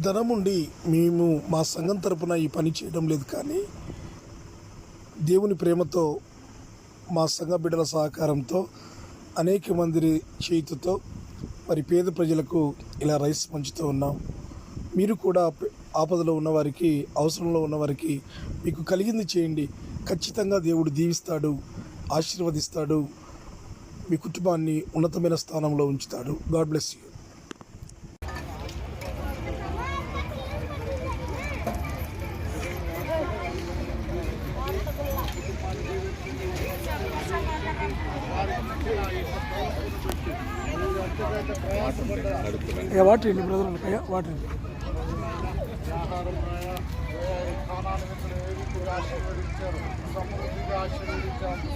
ధనముండి మేము మా సంఘం తరపున ఈ పని చేయడం లేదు కానీ దేవుని ప్రేమతో మా సంఘ బిడ్డల సహకారంతో అనేక మంది చేతితో మరి పేద ప్రజలకు ఇలా రైస్ పంచుతూ ఉన్నాం. మీరు కూడా ఆపదలో ఉన్నవారికి అవసరంలో ఉన్నవారికి మీకు కలిగింది చేయండి. ఖచ్చితంగా దేవుడు దీవిస్తాడు ఆశీర్వదిస్తాడు మీ కుటుంబాన్ని ఉన్నతమైన స్థానంలో ఉంచుతాడు. God bless you. వాటర్ అండి బ్రదర్ అయ్యా వాటర్ అండి ఆశీర్వదించారు సమృద్ధిగా ఆశీర్వదించారు